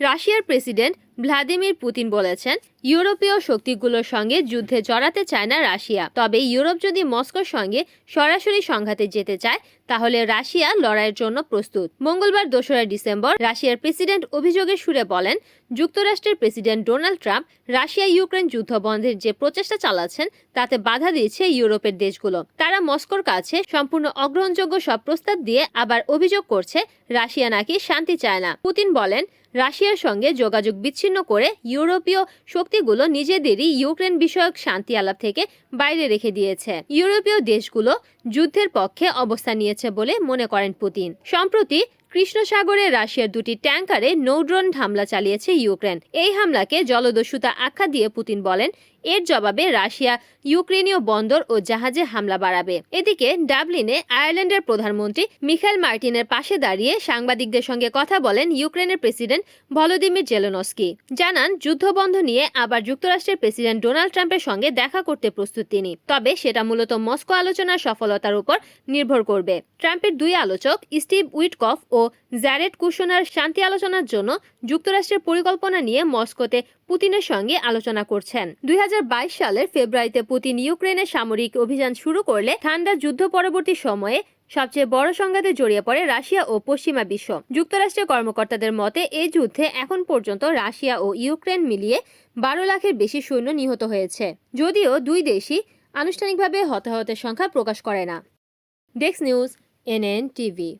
রাশিয়ার president Vladimir Putin বলেছেন, ইউরোপীয় শক্তিগুলোর সঙ্গে যুদ্ধে জড়াতে চায় না রাশিয়া। তবে ইউরোপ যদি মস্কোর সঙ্গে সরাসরি সংঘাতে যেতে চায়, তাহলে রাশিয়া লড়াইয়ের জন্য প্রস্তুত। মঙ্গলবার দোসরা ডিসেম্বর রাশিয়ার প্রেসিডেন্ট অভিযোগের সুরে বলেন, যুক্তরাষ্ট্রের president Donald Trump Russia Ukraine যুদ্ধ বন্ধের যে প্রচেষ্টা চালাচ্ছেন, তাতে বাধা দিয়েছে ইউরোপের দেশগুলো। তারা মস্কোর কাছে সম্পূর্ণ অগ্রহণযোগ্য সব প্রস্তাব দিয়ে আবার অভিযোগ করছে, রাশিয়া নাকি শান্তি চায় না। পুতিন বলেন, রাশিয়ার সঙ্গে যোগাযোগ বিচ্ছিন্ন করে ইউরোপীয় শক্তিগুলো নিজেদেরই ইউক্রেন বিষয়ক শান্তি আলাপ থেকে বাইরে রেখে দিয়েছে। ইউরোপীয় দেশগুলো যুদ্ধের পক্ষে অবস্থান নিয়েছে বলে মনে করেন পুতিন। সম্প্রতি কৃষ্ণ সাগরে রাশিয়ার দুটি ট্যাঙ্কারে নৌড্রোন হামলা চালিয়েছে ইউক্রেন। এই হামলাকে জলদস্যুতা আখ্যা দিয়ে পুতিন বলেন এর জবাবে রাশিয়া, ইউক্রেনীয় বন্দর ও জাহাজে হামলা বাড়াবে। এদিকে ডাবলিনে আয়ারল্যান্ডের প্রধানমন্ত্রী মিখাইল মার্টিনের পাশে দাঁড়িয়ে সাংবাদিকদের সঙ্গে কথা বলেন ইউক্রেনের প্রেসিডেন্ট ভলোদিমির জেলেনস্কি। জানান, যুদ্ধবন্ধ নিয়ে আবার যুক্তরাষ্ট্রের প্রেসিডেন্ট ডোনাল্ড ট্রাম্পের সঙ্গে দেখা করতে প্রস্তুত তিনি। তবে সেটা মূলত মস্কো আলোচনার সফলতার উপর নির্ভর করবে। ট্রাম্পের দুই আলোচক, স্টিভ উইটকফ ও জ্যারেড কুশনার শান্তি আলোচনার জন্য যুক্তরাষ্ট্রের পরিকল্পনা নিয়ে মস্কোতে পুতিনের সঙ্গে আলোচনা করছেন। দুই হাজার সালের ফেব্রুয়ারিতে পুতিন ইউক্রেনে সামরিক অভিযান শুরু করলে ঠান্ডা যুদ্ধ পরবর্তী সময়ে সবচেয়ে বড় সংঘাতে জড়িয়ে পড়ে রাশিয়া ও পশ্চিমা বিশ্ব। যুক্তরাষ্ট্রের কর্মকর্তাদের মতে এই যুদ্ধে এখন পর্যন্ত রাশিয়া ও ইউক্রেন মিলিয়ে বারো লাখের বেশি সৈন্য নিহত হয়েছে। যদিও দুই দেশই আনুষ্ঠানিকভাবে হতাহতের সংখ্যা প্রকাশ করে না। Desk news, NN TV.